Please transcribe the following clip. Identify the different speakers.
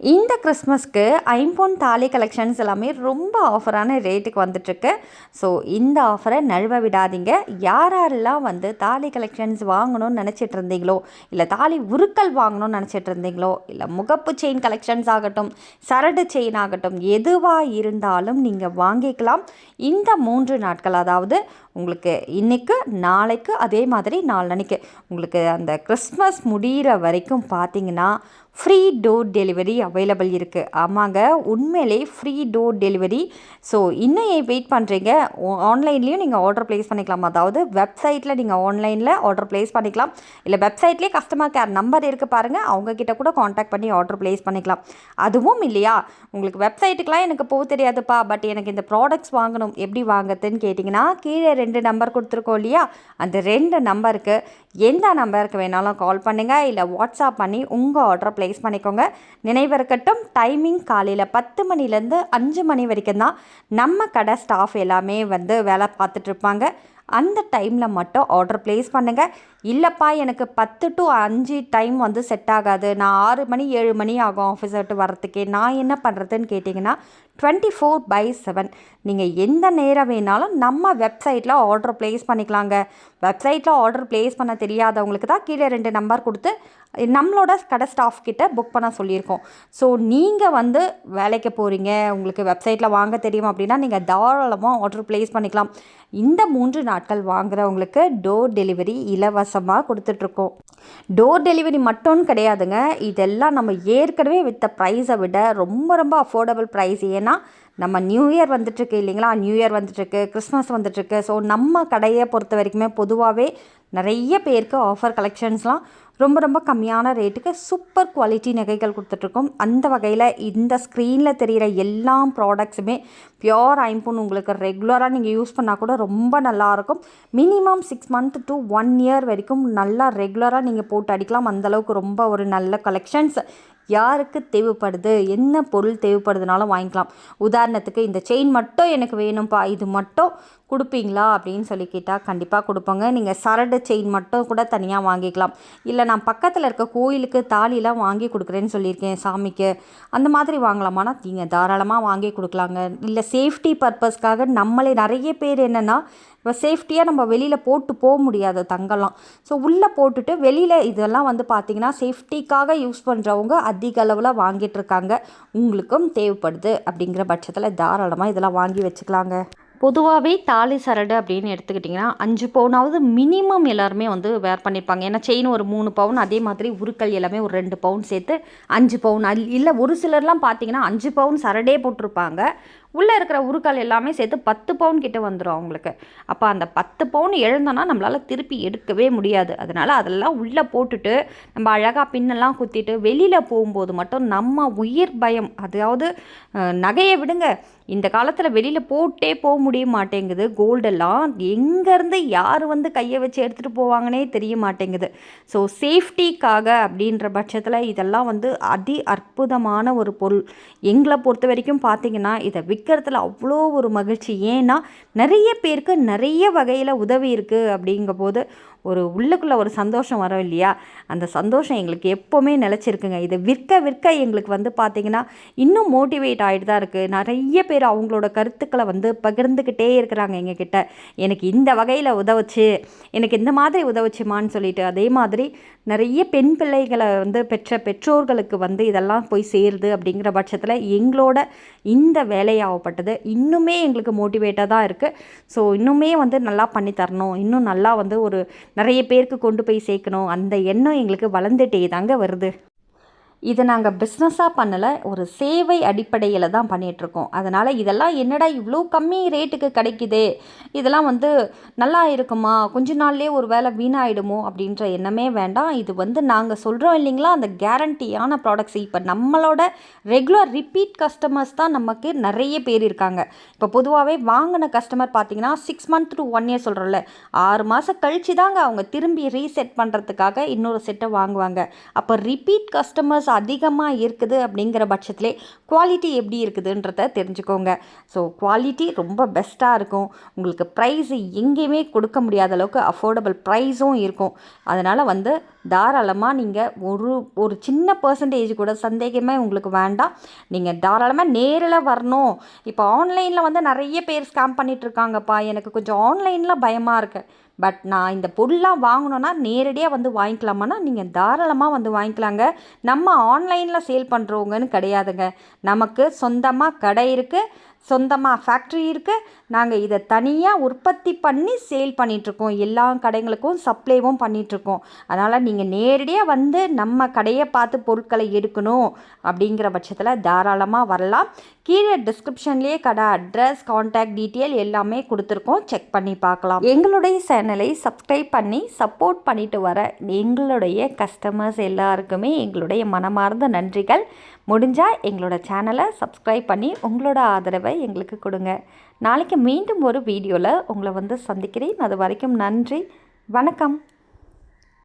Speaker 1: இந்த கிறிஸ்மஸ்க்கு ஐம்பொன் தாலி கலெக்ஷன்ஸ் எல்லாமே ரொம்ப ஆஃபரான ரேட்டுக்கு வந்துட்டுருக்கு. ஸோ இந்த ஆஃபரை நழுவ விடாதீங்க. யார் யாரெல்லாம் வந்து தாலி கலெக்ஷன்ஸ் வாங்கணும்னு நினச்சிட்டு இருந்தீங்களோ இல்லை தாலி உருக்கல் வாங்கணும்னு நினச்சிட்டு இருந்தீங்களோ இல்லை முகப்பு செயின் கலெக்ஷன்ஸ் ஆகட்டும் சரடு செயின் ஆகட்டும் எதுவாக இருந்தாலும் நீங்கள் வாங்கிக்கலாம். இந்த மூன்று நாட்கள் அதாவது உங்களுக்கு இன்றைக்கு நாளைக்கு அதே மாதிரி நாளன்னைக்கு உங்களுக்கு அந்த கிறிஸ்மஸ் முடிகிற வரைக்கும் பார்த்தீங்கன்னா ஃப்ரீ டோர் டெலிவரி அவைலபிள் இருக்குது ஆமாங்க உண்மையிலே ஃப்ரீ டோர் டெலிவரி ஸோ இன்னும் ஏன் வெயிட் பண்ணுறீங்க ஆன்லைன்லேயும் நீங்கள் ஆர்டர் ப்ளேஸ் பண்ணிக்கலாம். அதாவது வெப்சைட்டில் நீங்கள் ஆன்லைனில் ஆர்டர் ப்ளேஸ் பண்ணிக்கலாம். இல்லை வெப்சைட்லேயே கஸ்டமர் கேர் நம்பர் இருக்குது பாருங்கள் அவங்கக்கிட்ட கூட காண்டாக்ட் பண்ணி ஆர்டர் ப்ளேஸ் பண்ணிக்கலாம். அதுவும் இல்லையா? உங்களுக்கு வெப்சைட்டுக்கெலாம் எனக்கு போக தெரியாதுப்பா. பட் எனக்கு இந்த ப்ராடக்ட்ஸ் வாங்கணும். எப்படி வாங்குறதுன்னு கேட்டிங்கன்னா கீழே ரெண்டு நம்பர் கொடுத்துருக்கோம் இல்லையா? அந்த ரெண்டு நம்பருக்கு எந்த நம்பருக்கு வேணாலும் கால் பண்ணுங்கள் இல்லை வாட்ஸ்அப் பண்ணி உங்கள் ஆர்டர் ப்ளேஸ் பண்ணிக்கோங்க. நினைவிருக்கட்டும் டைமிங் காலையில் பத்து மணிலேருந்து அஞ்சு மணி வரைக்கும் தான் நம்ம கடை ஸ்டாஃப் எல்லாமே வந்து வேலை பார்த்துட்ருப்பாங்க அந்த டைமில் மட்டும் ஆர்டர் ப்ளேஸ் பண்ணுங்கள் இல்லைப்பா எனக்கு பத்து டு அஞ்சு டைம் வந்து செட் ஆகாது. நான் ஆறு மணி ஏழு மணி ஆகும் ஆஃபீஸ் விட்டு வரத்துக்கே நான் என்ன பண்ணுறதுன்னு கேட்டிங்கன்னா டுவெண்ட்டி ஃபோர் பை செவன் நீங்கள் எந்த நேரம் வேணாலும் நம்ம வெப்சைட்டில் ஆர்டர் ப்ளேஸ் பண்ணிக்கலாங்க. வெப்சைட்டில் ஆர்டர் ப்ளேஸ் பண்ண தெரியாதவங்களுக்கு தான் கீழே ரெண்டு நம்பர் கொடுத்து நம்மளோட கடை ஸ்டாஃப் கிட்ட புக் பண்ண சொல்லியிருக்கோம். ஸோ நீங்கள் வந்து வேலைக்கு போகிறீங்க உங்களுக்கு வெப்சைட்டில் வாங்க தெரியும் அப்படின்னா நீங்கள் தாராளமாக ஆர்டர் ப்ளேஸ் பண்ணிக்கலாம். இந்த மூன்று நாட்கள் வாங்குறவங்களுக்கு டோர் டெலிவரி இலவசமாக கொடுத்துட்ருக்கோம். டோர் டெலிவரி மட்டும் கிடையாதுங்க. இதெல்லாம் நம்ம ஏற்கனவே வித்த ப்ரைஸை விட ரொம்ப ரொம்ப அஃபோர்டபுள் ப்ரைஸ் ஏன்னா நம்ம நியூ இயர் வந்துட்டுருக்கு இல்லைங்களா? நியூ இயர் வந்துட்டுருக்கு கிறிஸ்மஸ் வந்துட்டுருக்கு. ஸோ நம்ம கடையை பொறுத்த வரைக்குமே பொதுவாகவே நிறைய பேருக்கு ஆஃபர் கலெக்ஷன்ஸ்லாம் ரொம்ப ரொம்ப கம்மியான ரேட்டுக்கு சூப்பர் குவாலிட்டி நகைகள் கொடுத்துட்ருக்கோம் அந்த வகையில் இந்த ஸ்க்ரீனில் தெரிகிற எல்லா ப்ராடக்ட்ஸுமே பியோர் ஐம்பொன் உங்களுக்கு ரெகுலராக நீங்கள் யூஸ் பண்ணால் கூட ரொம்ப நல்லாயிருக்கும் minimum six month to one year வரைக்கும் நல்லா ரெகுலராக நீங்கள் போட்டு அடிக்கலாம். அந்தளவுக்கு ரொம்ப ஒரு நல்ல கலெக்ஷன்ஸ் யாருக்கு தேவைப்படுது? என்ன பொருள் தேவைப்படுதுனாலும் வாங்கிக்கலாம். உதாரணத்துக்கு இந்த செயின் மட்டும் எனக்கு வேணும்ப்பா இது மட்டும் கொடுப்பீங்களா அப்படின்னு சொல்லி கேட்டால் கண்டிப்பாக கொடுப்போங்க. நீங்கள் சரடு செயின் மட்டும் கூட தனியாக வாங்கிக்கலாம். இல்லை நான் பக்கத்தில் இருக்க கோயிலுக்கு தாலிலாம் வாங்கி கொடுக்குறேன்னு சொல்லியிருக்கேன் சாமிக்கு. அந்த மாதிரி வாங்கலாமானா நீங்கள் தாராளமாக வாங்கி கொடுக்கலாங்க. இல்லை சேஃப்டி பர்பஸ்க்காக நம்மளே நிறைய பேர் என்னென்னா இப்போ சேஃப்டியாக நம்ம வெளியில் போட்டு போக முடியாது தங்கலாம். ஸோ உள்ளே போட்டுட்டு வெளியில் இதெல்லாம் வந்து பார்த்திங்கன்னா சேஃப்டிக்காக யூஸ் பண்ணுறவங்க அதிக அளவில் வாங்கிட்டு இருக்காங்க. உங்களுக்கும் தேவைப்படுது அப்படிங்கிற பட்சத்தில் தாராளமாக இதெல்லாம் வாங்கி வச்சுக்கலாங்க. பொதுவாகவே தாலி சரடு அப்படின்னு எடுத்துக்கிட்டிங்கன்னா அஞ்சு பவுனாவது மினிமம் எல்லாருமே வந்து வேர் பண்ணியிருப்பாங்க ஏன்னா செயின் ஒரு மூணு பவுன் அதே மாதிரி உருக்கல் எல்லாமே ஒரு ரெண்டு பவுன் சேர்த்து அஞ்சு பவுன். அல் இல்லை ஒரு சிலர்லாம் பார்த்தீங்கன்னா அஞ்சு பவுன் சரடே போட்டிருப்பாங்க. உள்ளே இருக்கிற உருக்கள் எல்லாமே சேர்த்து பத்து பவுன் கிட்ட வந்துடும் அவங்களுக்கு. அப்போ அந்த பத்து பவுன் எழுந்தோன்னா நம்மளால் திருப்பி எடுக்கவே முடியாது. அதனால் அதெல்லாம் உள்ளே போட்டுட்டு நம்ம அழகாக பின்னெல்லாம் குத்திட்டு வெளியில் போகும்போது மட்டும் நம்ம உயிர் பயம். அதாவது நகையை விடுங்க. இந்த காலத்தில் வெளியில் போட்டே போக முடிய மாட்டேங்குது. கோல்டெல்லாம் எங்கேருந்து யார் வந்து கையை வச்சு எடுத்துகிட்டு போவாங்கன்னே தெரிய மாட்டேங்குது. ஸோ சேஃப்டிக்காக அப்படின்ற பட்சத்தில் இதெல்லாம் வந்து அதி அற்புதமான ஒரு பொருள். எங்களை பொறுத்த வரைக்கும் பார்த்திங்கன்னா இதை விற்கிறதுல அவ்வளோ ஒரு மகிழ்ச்சி. ஏன்னா நிறைய பேருக்கு நிறைய வகையில் உதவி இருக்குது அப்படிங்கும்போது ஒரு உள்ளுக்குள்ளே ஒரு சந்தோஷம் வரும் இல்லையா? அந்த சந்தோஷம் எங்களுக்கு எப்போவுமே நிலச்சிருக்குங்க. இதை விற்க விற்க எங்களுக்கு வந்து பார்த்திங்கன்னா இன்னும் மோட்டிவேட் ஆகிட்டு தான் இருக்குது நிறைய பேர் அவங்களோட கருத்துக்களை வந்து பகிர்ந்துக்கிட்டே இருக்கிறாங்க எங்ககிட்ட. எனக்கு இந்த வகையில் உதவுச்சு எனக்கு இந்த மாதிரி உதவுச்சுமான்னு சொல்லிட்டு. அதே மாதிரி நிறைய பெண் பிள்ளைகளை வந்து பெற்ற பெற்றோர்களுக்கு வந்து இதெல்லாம் போய் சேருது அப்படிங்கிற பட்சத்தில் எங்களோட இந்த வேலையை தேவைப்பட்டது இன்னுமே எங்களுக்கு மோட்டிவேட்டாக தான் இருக்குது ஸோ இன்னுமே வந்து நல்லா பண்ணி தரணும். இன்னும் நல்லா வந்து ஒரு நிறைய பேருக்கு கொண்டு போய் சேர்க்கணும். அந்த எண்ணம் எங்களுக்கு வளர்ந்துட்டே தாங்க வருது. இதை நாங்கள் பிஸ்னஸாக பண்ணலை ஒரு சேவை அடிப்படையில் தான் பண்ணிகிட்ருக்கோம் அதனால் இதெல்லாம் என்னடா இவ்வளோ கம்மி ரேட்டுக்கு கிடைக்குதே? இதெல்லாம் வந்து நல்லா இருக்குமா? கொஞ்ச நாள்லேயே ஒரு வேலை வீணாயிடுமோ? அப்படின்ற எண்ணமே வேண்டாம். இது வந்து நாங்கள் சொல்கிறோம் இல்லைங்களா? அந்த கேரண்டியான ப்ராடக்ட்ஸ் இப்போ நம்மளோட ரெகுலர் ரிப்பீட் கஸ்டமர்ஸ் தான் நமக்கு நிறைய பேர் இருக்காங்க. இப்போ பொதுவாகவே வாங்கின கஸ்டமர் பார்த்தீங்கன்னா six month to one year சொல்கிறோம்ல ஆறு மாதம் கழிச்சு தாங்க அவங்க திரும்பி ரீசெட் பண்ணுறதுக்காக இன்னொரு செட்டை வாங்குவாங்க. அப்போ ரிப்பீட் கஸ்டமர்ஸ் கஸ்டமர்ஸ் அதிகமாக இருக்குது அப்படிங்கிற பட்சத்திலே குவாலிட்டி எப்படி இருக்குதுன்றத தெரிஞ்சுக்கோங்க. ஸோ குவாலிட்டி ரொம்ப பெஸ்ட்டாக இருக்கும். உங்களுக்கு ப்ரைஸ் எங்கேயுமே கொடுக்க முடியாத அளவுக்கு அஃபோர்டபுள் ப்ரைஸும் இருக்கும். அதனால் வந்து தாராளமாக நீங்கள் ஒரு ஒரு சின்ன பர்சன்டேஜ் கூட சந்தேகமே உங்களுக்கு வேண்டாம். நீங்கள் தாராளமாக நேரில் வரணும். இப்போ ஆன்லைனில் வந்து நிறைய பேர் ஸ்கேம் பண்ணிகிட்ருக்காங்கப்பா எனக்கு கொஞ்சம் ஆன்லைனில் பயமாக இருக்குது பட் நான் இந்த பொருள்லாம் வாங்கணுன்னா நேரடியாக வந்து வாங்கிக்கலாமான்னா நீங்கள் தாராளமாக வந்து வாங்கிக்கலாங்க. நம்ம ஆன்லைனில் சேல் பண்ணுறவங்கன்னு கிடையாதுங்க. நமக்கு சொந்தமாக கடை இருக்குது சொந்தமாக ஃபேக்ட்ரி இருக்குது நாங்கள் இதை தனியாக உற்பத்தி பண்ணி சேல் பண்ணிகிட்ருக்கோம் எல்லா கடைகளுக்கும் சப்ளைவும் பண்ணிகிட்ருக்கோம் அதனால் நீங்கள் நேரடியாக வந்து நம்ம கடையை பார்த்து பொருட்களை எடுக்கணும் அப்படிங்கிற பட்சத்தில் தாராளமாக வரலாம். கீழே டிஸ்கிரிப்ஷன்லேயே கடை அட்ரஸ் காண்டாக்ட் டீட்டெயில் எல்லாமே கொடுத்துருக்கோம். செக் பண்ணி பார்க்கலாம். எங்களுடைய சேனலை சப்ஸ்கிரைப் பண்ணி சப்போர்ட் பண்ணிட்டு வர எங்களுடைய கஸ்டமர்ஸ் எல்லாருக்குமே எங்களுடைய மனமார்ந்த நன்றிகள். முடிஞ்சால் எங்களோட சேனலை சப்ஸ்கிரைப் பண்ணி உங்களோட ஆதரவை எங்களுக்கு கொடுங்க. நாளைக்கு மீண்டும் ஒரு வீடியோவில் உங்களை வந்து சந்திக்கிறேன். அது வரைக்கும் நன்றி. வணக்கம்.